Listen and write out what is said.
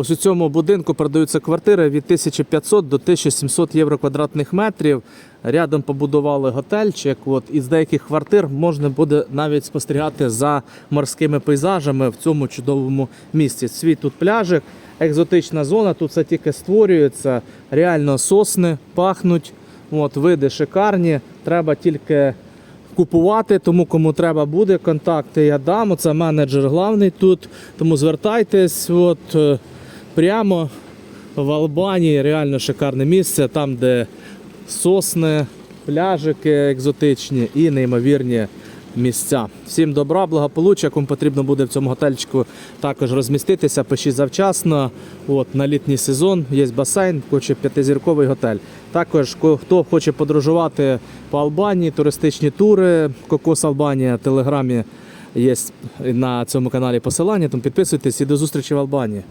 Ось у цьому будинку продаються квартири від 1500 до 1700 євро квадратних метрів. Рядом побудували готельчик. От, із деяких квартир можна буде навіть спостерігати за морськими пейзажами в цьому чудовому місці. Свій тут пляжик, екзотична зона, тут все тільки створюється. Реально сосни пахнуть. От, види шикарні. Треба тільки купувати, тому кому треба буде, контакти я дам. Це менеджер главний тут. Тому звертайтесь. От, е, прямо в Албанії реально шикарне місце, там, де сосни, пляжики екзотичні і неймовірні місця. Всім добра, благополуччя. Кому потрібно буде в цьому готельчику також розміститися, пишіть завчасно. От, на літній сезон є басейн, хоче п'ятизірковий готель. Також хто хоче подорожувати по Албанії, туристичні тури, Кокос Албанія, в телеграмі є на цьому каналі посилання, тому підписуйтесь і до зустрічі в Албанії.